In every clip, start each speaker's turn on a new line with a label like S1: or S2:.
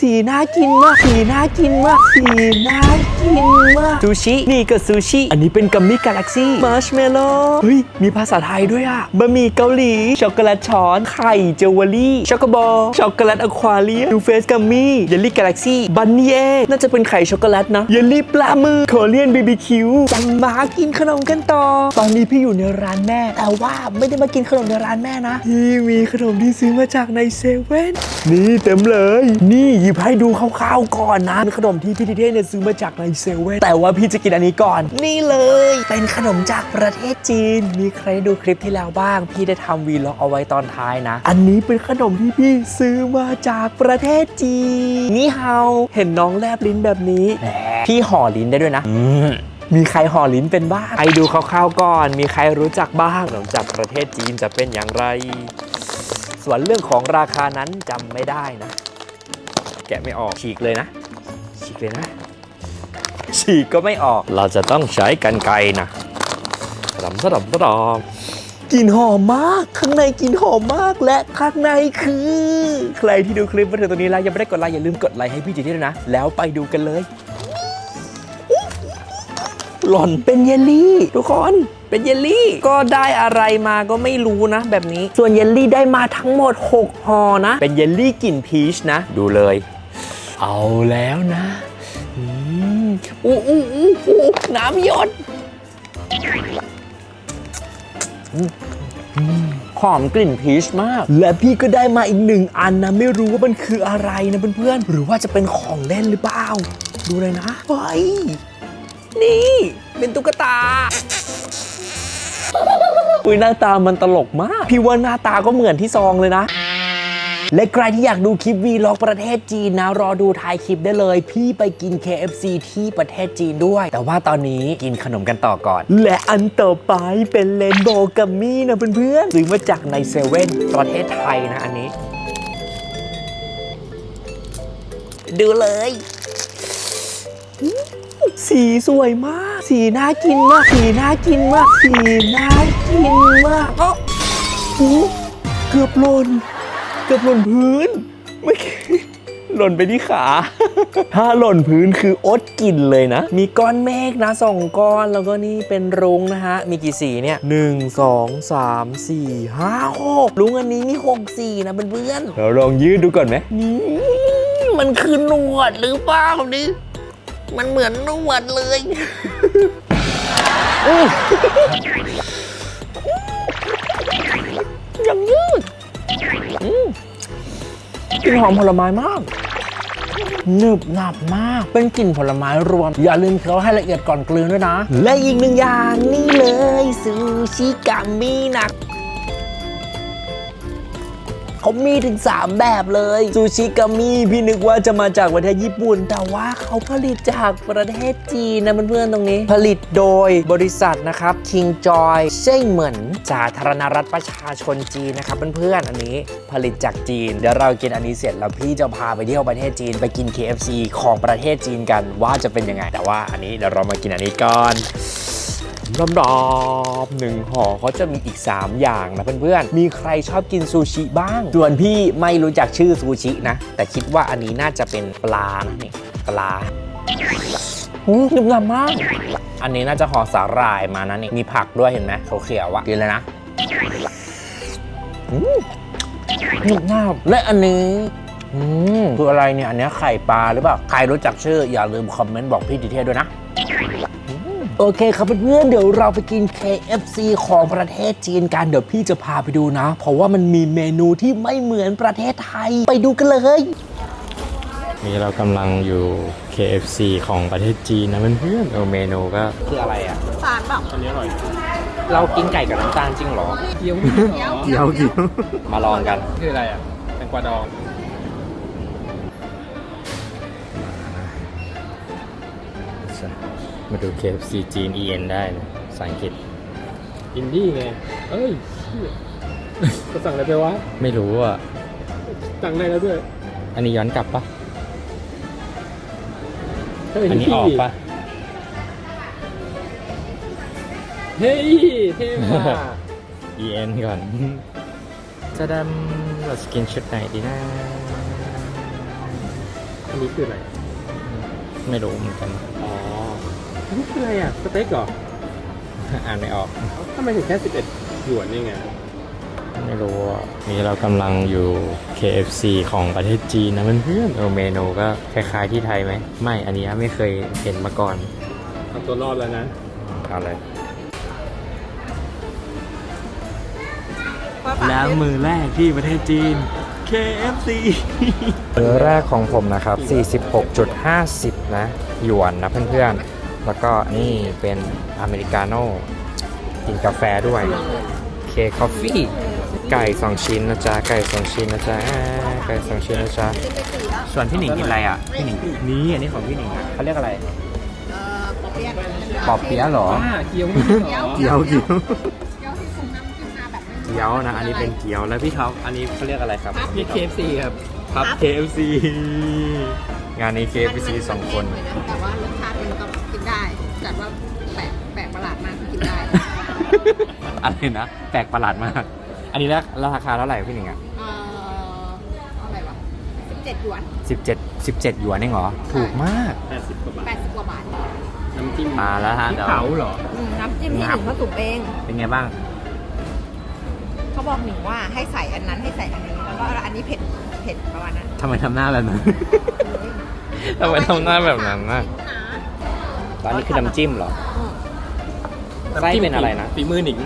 S1: สีน่ากินมากสีน่ากินมากสีน่ากินมากซูชิ นี่ก็ซูชิ อันนี้เป็นกัมมี่กาแล็กซี่มาร์ชเมลโล่เฮ้ย มีภาษาไทยด้วยอะบะหมี่เกาหลี ช็อกโกแลตช้อน ไข่เจวอรี่ช็อกโกบอลช็อกโกแลตอะควาเรียมดูเฟสกัมมี่เยลลี่กาแล็กซี่บันนี่เองน่าจะเป็นไข่ช็อกโกแลตนะเยลลี่ปลาหมึกโคเรียนบีบีคิวจังมากินขนมกันต่อ ตอนนี้พี่อยู่ในร้านแม่ แต่ว่าไม่ได้มากินขนมในร้านแม่นะพี่มีขนมที่ซื้อมาจากในเซเว่นนี่เต็มเลยนี่หยิบให้ดูคร่าวๆก่อนนะขนมที่พี่ทิเทศเนี่ยซื้อมาจากในเซเว่นแต่ว่าพี่จะกินอันนี้ก่อน นี่เลย เป็นขนมจากประเทศจีน มีใครดูคลิปที่แล้วบ้าง พี่ได้ทำวีล็อกเอาไว้ตอนท้ายนะ อันนี้เป็นขนมที่พี่ซื้อมาจากประเทศจีนนี่เฮาเห็นน้องแลบลิ้นแบบนี้พี่ห่อลิ้นได้ด้วยนะมีใครห่อลิ้นเป็นบ้างใครดูคร่าวๆก่อน มีใครรู้จักบ้างขนมจากประเทศจีนจะเป็นอย่างไร ส่วนเรื่องของราคานั้นจำไม่ได้นะ แกะไม่ออกฉีกเลยนะ ฉีกเลยนะ ฉีกก็ไม่ออก เราจะต้องใช้กันไกรนะดำสดำสดำกลิ่นหอมมาก ข้างในกลิ่นหอมมากและข้างในคือ ใครที่ดูคลิปมาถึงตรงนี้แล้วยังไม่ได้กดไลค์อย่าลืมกดไลค์ให้พี่จีที่ด้วยนะ แล้วไปดูกันเลยหล่อนเป็นเยลลี่ ทุกคนเป็นเยลลี่ ก็ได้อะไรมาก็ไม่รู้นะ แบบนี้ส่วนเยลลี่ได้มาทั้งหมด 6ห่อนะ เป็นเยลลี่กลิ่นพีชนะ ดูเลย เอาแล้วนะอืมอู้อู้อู้อู้น้ำหยดอืมอืมหอมกลิ่นพีชมาก และพี่ก็ได้มาอีกหนึ่งอันนะ ไม่รู้ว่ามันคืออะไรนะเพื่อนๆ หรือว่าจะเป็นของเล่นหรือเปล่า ดูเลยนะเฮ้ยนี่ เป็นตุ๊กตาอุ้ยหน้าตามันตลกมาก พี่ว่าหน้าตาก็เหมือนที่ซองเลยนะ และใครที่อยากดูคลิปวีล็อกประเทศจีนนะ รอดูท้ายคลิปได้เลย พี่ไปกิน KFC ที่ประเทศจีนด้วย แต่ว่าตอนนี้กินขนมกันต่อก่อน และอันต่อไปเป็นเลนโบกัมมี่นะเพื่อนๆซื้อมาจากในเซเว่นประเทศไทยนะอันนี้ ดูเลยสีสวยมาก สีน่ากินมาก สีน่ากินมาก สีน่ากินมากเอ้าหูเกือบหล่น เกือบหล่นพื้นไม่อกี้หล่นไปที่ขา ถ้าหล่นพื้นคืออดกินเลยนะ มีก้อนเมฆนะสองก้อนแล้วก็นี่เป็นรุ้งนะฮะ มีกี่สีเนี่ยหนึ่งสองสามสี่ห้าหกรุ้งอันนี้มีหกสีนะเพื่อนๆเราลองยืดดูก่อนไหมนี่มันคือหนวดหรือเปล่านี่มันเหมือนนวดเลยอื้อยังยืดอืม กลิ่นหอมผลไม้มากหนึบหนับมาก เป็นกลิ่นผลไม้รวม อย่าลืมเคี้ยวให้ละเอียดก่อนกลืนด้วยนะ และอีกหนึ่งอย่างนี่เลยซูชิกามินะ เขามีถึง 3 แบบเลยซูชิกามิพี่นึกว่าจะมาจากประเทศญี่ปุ่น แต่ว่าเขาผลิตจากประเทศจีนนะเพื่อนๆตรงนี้ ผลิตโดยบริษัทนะครับ King Joy เช่งเหมือนสาธารณรัฐประชาชนจีนนะครับเพื่อนๆอันนี้ผลิตจากจีน เดี๋ยวเรากินอันนี้เสร็จแล้วพี่จะพาไปเที่ยวประเทศจีนไปกิน KFC ของประเทศจีนกันว่าจะเป็นยังไง แต่ว่าอันนี้เดี๋ยวเรามากินอันนี้ก่อน รอบรอบหนึ่งห่อเขาจะมีอีก 3 อย่างนะเพื่อนๆ มีใครชอบกินซูชิบ้าง ส่วนพี่ไม่รู้จักชื่อซูชินะ แต่คิดว่าอันนี้น่าจะเป็นปลานะนี่ปลาอืมหนึบหนับมาก อันนี้น่าจะห่อสาหร่ายมานะนี่ มีผักด้วยเห็นไหมเขาเขียวๆอะกินเลยนะอืมหนึบหนับและอันนี้อืมคืออะไรเนี่ย อันเนี้ยไข่ปลาหรือเปล่า ใครรู้จักชื่อ อย่าลืมคอมเมนต์บอกพี่ดิเทศด้วยนะ โอเคครับเพื่อนๆเดี๋ยวเราไปกิน KFC ของประเทศจีนกันเดี๋ยวพี่จะพาไปดูนะ เพราะว่ามันมีเมนูที่ไม่เหมือนประเทศไทยไปดูกันเลย
S2: นี่เรากำลังอยู่ KFC ของประเทศจีนนะเพื่อนๆเออเมนูก็
S1: คืออะไรอะ
S3: ฝานแบบ
S2: อันนี้อร่อย
S1: เรากินไก่กับน้ำตาลจริงเหรอ
S2: เกี๊ยวเกี๊ยวเกี๊ยว
S1: มาลองกัน
S2: คืออะไรอะแตงกวาดอง มาดู KFC จีน EN ได้นะภาษาอังกฤษ
S4: อินดี้ไง เอ้ยเชี่ยก็สั่งอะไรไปวะ
S2: ไม่รู้อะ
S4: สั่งได้แล้วด้วย
S2: อันนี้ย้อนกลับปะ
S4: เฮ้ย
S2: อันนี้ออกปะ
S4: เฮ้ยเท่มาก
S2: EN ก่อน จะดำเราสกินชุดไหนดีนะ
S4: อันนี้คืออะไร
S1: ไม่รู้เหมือนกัน
S4: อ๋ออั นนี้คืออะไรอะ สเต็กเหรอ
S1: อ่านไม่ออก
S4: ทำไมถึงแค่ 11 หยวนนี่ไง
S1: ไม่รู้อะนี่เรากำลังอยู่ KFC ของประเทศจีนนะเพื่อนๆเออเมนูก็คล้ายๆที่ไทยไหม ไม่ อันนี้ไม่เคยเห็นมาก่อน
S4: เอาตัวรอดแล้วนะ
S1: เอาเลย
S5: แล้วมือแรกที่ประเทศจีน KFC
S1: มื้อแรกของผมนะครับ 46.50 นะ หยวนนะเพื่อนๆ แล้วก็นี่เป็นอเมริกาโน่กินกาแฟด้วยเคคอฟฟี่ไก่2ชิ้นนะจ๊ะไก่2ชิ้นนะจ๊ะอ่าไก่2ชิ้นนะจ๊ะส่วนพี่หนิงกินอะไรอะพี่หนิงนี่อันนี้ของพี่หนิงอะเขาเรียกอะไร
S3: เอ่อปอเปี๊ยะ
S1: ปอบเปี๊ยะเหรอ
S4: อ่าเกี๊ยวไม่ใช่เหรอ
S1: เกี๊ยวเกี๊ยว
S3: เกี๊ยวที่คุณน้ำขึ้นมาแบบไม่
S1: เกี๊ยวนะ อันนี้เป็นเกี๊ยวแล้วพี่ท็อปอันนี้เขาเรียกอะไรครับ
S4: นี่ KFC ครับ
S1: พับ KFC งานนี้ KFC สองคน
S3: มัมัแต่ว่ารสชาติมันก็กิน ได้แต่ว่าแปลกแปลกประหลาดมากที่กินได้
S1: อะไรนะ แปลกประหลาดมาก อันนี้ราคาเท่าไหร่พี่หนิงอะ
S3: เอ่อเท่าไหร่วะ17หยวน
S1: 17 17หยวนเองเหรอ ถูกมาก
S4: 80กว่าบาท
S3: 80กว่าบาท
S4: น้ำจิ้ม
S1: มาแล้วฮะ
S4: พริก
S1: เดี๋ยว
S4: เผาเหรอ
S3: อืมน้ำจิ้มที่หนึ่งเขาสุกเอง
S1: เป็นไงบ้าง
S3: เขาบอกหนึ่งว่าให้ใส่อันนั้นให้ใส่อันนี้ แล้วก็อันนี้เผ็ดเผ็ดประมาณนั้น
S1: ทำไมทำหน้าแบบนั้น ทำไมทำหน้าแบบนั้นน่ะ ตอนนี้คือน้ำจิ้มเหรอ
S3: อืม
S1: ไส้เป็นอะไรนะ
S4: ฝีมือหนิง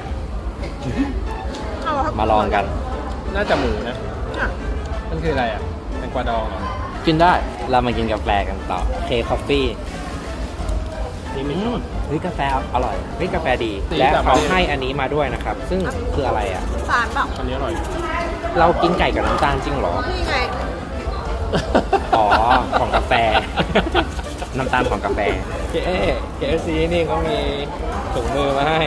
S3: เครับ
S1: มาลองกัน
S4: น่าจะหมูนะ
S3: อะ
S4: มันคืออะไรอะแตงกวาดองเหรอ
S1: กินได้ เรามากินกาแฟกันต่อ เคคอฟฟี่
S4: นี่ไม่ชอบ
S1: เฮ้ยกาแฟอร่อยเฮ้ยกาแฟดี
S4: สี
S1: และ
S4: แบบ
S1: เขา
S4: อะไร
S1: ให้อันนี้มาด้วยนะครับ ซึ่งคืออะไรอะ
S3: สารเปล่า
S4: อันนี้อร่อย
S1: เรากินไก่กับน้ำตาลจริงเหรอ
S3: นี่ไง
S1: อ๋อ ของกาแฟ น้ำตาลของกาแฟ เคเคเอซีนี่ก็มีถุงมือมาให้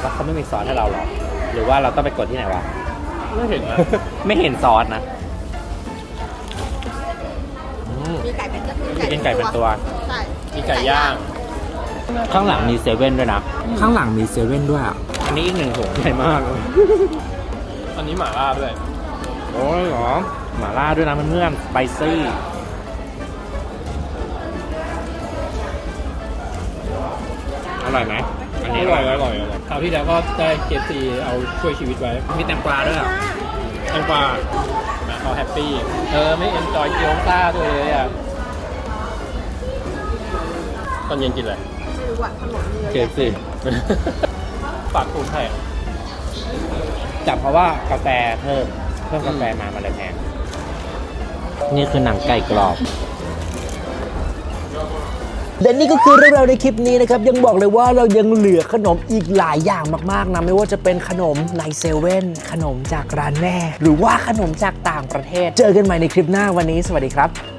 S1: แล้วเขาไม่มีซอสให้เราเหรอ หรือว่าเราต้องไปกดที่ไหนวะ
S4: ไม่เห็นนะ
S1: ไม่เห็นซอสนะ
S3: มีไก่เป็นก็คือ
S1: เป็นไก่เป็นตัว
S3: ใช่
S4: มีไก่ย่าง
S1: ข้างหลังมีเซเว่นด้วยนะ ข้างหลังมีเซเว่นด้วยอะ อันนี้อีกหนึ่งถุงใหญ่มาก
S4: อันนี้หม่าล่าด้วย
S1: โอ้ยเหรอ หม่าล่าด้วยนะเพื่อนๆสไปซี่อร่อยไหมอันนี้
S4: อ
S1: อ
S4: ร่
S1: ร่
S4: อ
S1: อยย
S4: อร่อยอร่อยคราวที่แล้วก็ได้เคฟซีเอาช่วยชีวิตไว้
S1: มีแตงกวาด้วยเหรอ
S4: แตงกวาอะเขาแฮปปี้เธอไม่เอนจอยเกี๊ยวซ่าตัวเลยอะ ตอนเย็นกินอะไร
S3: ไม่รู้อะขนมมีเยอะ
S1: เค
S3: แยะ
S1: ฟซี
S4: ฝากคุณแพง
S1: จับเพราะว่ากาแฟเพิ่มเพิ่มกาแฟมามันเลยแพง นี่คือหนังไก่กรอบ
S5: และนี่ก็คือเรื่องราวในคลิปนี้นะครับ ยังบอกเลยว่าเรายังเหลือขนมอีกหลายอย่างมากๆนะไม่ว่าจะเป็นขนมในเซเว่นขนมจากร้านแม่ หรือว่าขนมจากต่างประเทศ เจอกันใหม่ในคลิปหน้าวันนี้ สวัสดีครับ